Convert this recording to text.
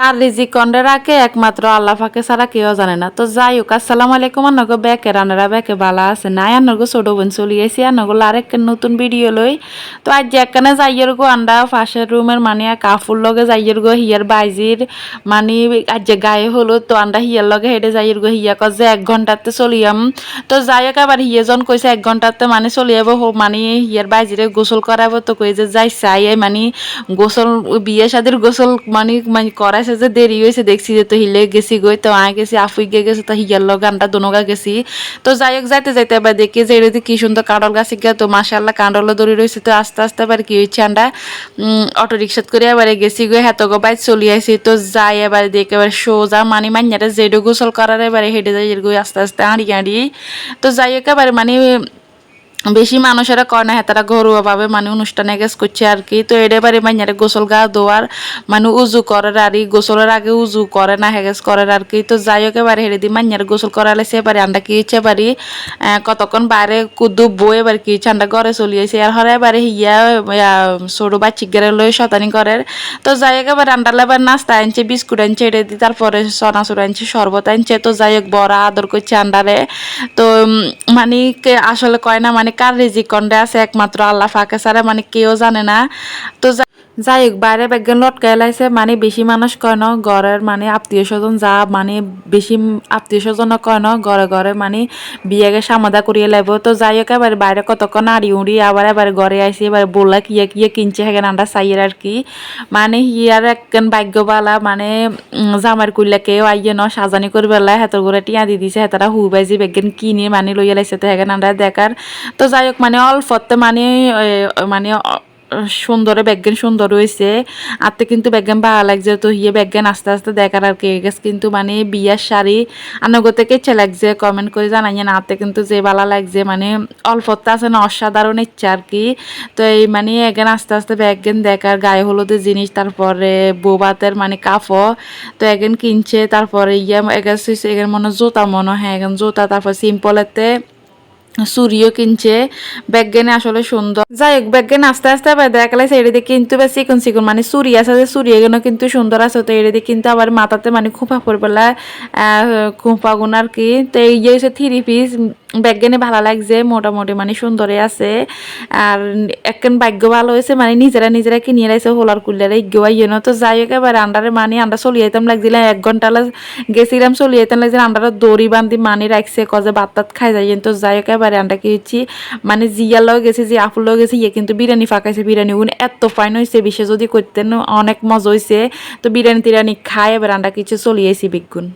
কার রিজিক কন্ডে রাখে একমাত্র আল্লাহ ফাঁকে ছাড়া কেউ জানে না। তো যাই হোক, আসসালামু আলাইকুম আনগো ব্যাকে রানারা ব্যাকে বালা আছে। নাই আনগো ছোট বোন চলি আইসি আনগো আরেক নতুন ভিডিও লই। তো আজ একখানে যাইয়ের গো আন্ডা, পাশের রুমের মানে কাফুর লগে যাইয়ের গো, হিয়ার বাইজির মানে আজ যে গায়ে হলো তো আন্ডা হিয়ার লগে হেঁটে যাইয়ের গো, হিয়া কর যে এক ঘন্টাতে চলিয়াম তো যাই হোক, আবার হিয়েজন কইছে এক ঘন্টাতে মানে চলিয়াব মানে হিয়ার বাইজিরে গোসল করাবো তো কই যে যাই চাই মানে গোসল, বিয়ে শাদির গোসল মানে মানে করাইছে যে দেরি হয়েছে দেখছি যে তো হিলে গেছি গই তো আয় গেছি, আফুই গিয়ে গেছে তো হিয়ার লগে আমরা দোনোগা গেছি। তো যাই হোক যাইতে যাইতে এবার দেখি যে এরদি কি সুন্দর কাঁডল গাছ গিয়ে তো মাসাল্লাহ কাঁডলও দড়ি রয়েছে তো আস্তে আস্তে আবার কি হয়েছে আমরা অটো রিক্সাত করে এবারে গেছি গই হেত গো বাইক চলি আইছি তো যাই এবার দেখে এবার সোজা মানে মান্যাটা যেডো গোসল করার এবারে হেঁটে যাই গই আস্তে আস্তে হাঁড়ি হাঁড়ি তো যাই হোক এবারে মানে বেশি মানুষেরা করে না তারা ঘরোয়াভাবে মানে অনুষ্ঠানে গেছ করছে আর কি। তো এটা বাড়ি মাইয়ারে গোসল গা ধোয়ার মানে উজু করে আর ই গোসলের আগে উজু করে না হেগেস করে আর কি। তো যাই হোক, এবারে হেরে দিই মাইয়ারে গোসল করালে সে আমরা কি ইচ্ছে পারি কতক্ষণ বাইরে কুদু বই এবার কি ইচ্ছে আমরা ঘরে চলি আসি আর হরে এবারে হিয়া ছোটো বাচ্চি গেরে লই শতানি করে। তো যাই হোক, এবার আন্ডালে এবার নাস্তা আনছে, বিস্কুট আনছে এটা দিই তারপরে সনাচুর আনছে, শরবত আনছে। তো যাই হোক, বড় আদর করছে আন্ডারে। তো মানে আসলে কয় না মানে কার রিজিক? কন্ডে আছে একমাত্র আল্লাহ ফাঁকে ছাড়া মানে কেউ জানে না। তো যাই হোক বাইরে ব্যাগেন লটকাই লাইছে মানে বেশি মানুষ কয় ন, ঘরের মানে আত্মীয় স্বজন যা মানে বেশি আত্মীয় স্বজন কয় ন, ঘরে ঘরে মানে বিয়েকে সামাদা করিয়ে লাগবো তো যাই হোক এবার বাইরে কতক্ষণ আড়ি উড়ি আবার এবার ঘরে আইসি, এবার বললা কিয়ে কিয়ে কিনছে হেগেন আন্ডা সাইয়ের আর কি। মানে হিয়ার একখান ভাগ্যবালা মানে জামার কুইলাকেও আইয়ে ন, সাজানি করবেলা হেতর করে টিয়া দি দিছে, হেতারা হু বাইজি বেগেন কিনে মানে লইয়া লাইছে তো হেগেন আন্ডা দেখার। তো যাই হোক মানে অল্পতে মানে মানে সুন্দরে ব্যাজ্ঞান সুন্দর হয়েছে আতে কিন্তু ব্যাজ্ঞান ভালো লাগছে, তো হিয়ে ব্যাজ্ঞান আস্তে আস্তে দেখার আর কে গেছে। কিন্তু মানে বিয়ার শাড়ি আনগো থেকে ইচ্ছে লাগছে কমেন্ট করে জানাই না আতে কিন্তু যে ভালো লাগছে মানে অল্পতে আছে না, অসাধারণ ইচ্ছা আর কি। তো এই মানে এখান আস্তে আস্তে ব্যাজ্ঞান দেখার, গায়ে হলুদের জিনিস, তারপরে বোবাতের মানে কাফো তো এখান কিনছে, তারপরে ইয়া এখান এখান মনে জোতা মনে হয় এখান জোতা, তারপর সিম্পলেতে চুরিও কিনছে ব্যাগগেনে আসলে সুন্দর যাই হোক ব্যাগগেন আস্তে আস্তে আবার দেখা লাগছে এড়িতে কিন্তু বেশ চিকন চিকন মানে সূর্য আছে যে সূর্য এগুলো কিন্তু সুন্দর আছে। তো এড়িতে কিন্তু আবার মাথাতে মানে খোঁপা পড়বেলা খোঁপা গুণ আর কি। তো এই যে থ্রি পিস ব্যাগগেনে ভালো লাগছে, মোটামুটি মানে সুন্দরই আছে। আর একখান ভাগ্য ভালো হয়েছে মানে নিজেরা নিজেরা কিনিয়ে রাখছে হোলার কুলারে ইগোয়া ইয়ে তো যাই হোক, এবার আন্ডারে মানে আমরা চলিয়ে যেতাম লাগছিল, এক ঘণ্টা গেছিলাম, চলিয়ে যেতাম লাগছিল, আন্ডারে দড়ি বান্ধি মানি রাখছে, কজে ভাত টাত খাই যাই তো যাই হোক, এবারে আমরা খেয়েছি মানে জিয়ার লগে গেছি, যে আফুর লগে গেছি ইয়ে কিন্তু বিরিয়ানি ফাঁকাইছে, বিরিয়ানি উনি এত ফাইন হয়েছে, বিশেষ যদি করতেন, অনেক মজা হয়েছে তো বিরিয়ানি টিরিয়ানি খাই এবার আন্ডা কিছু চলিয়েছি বিজ্ঞুন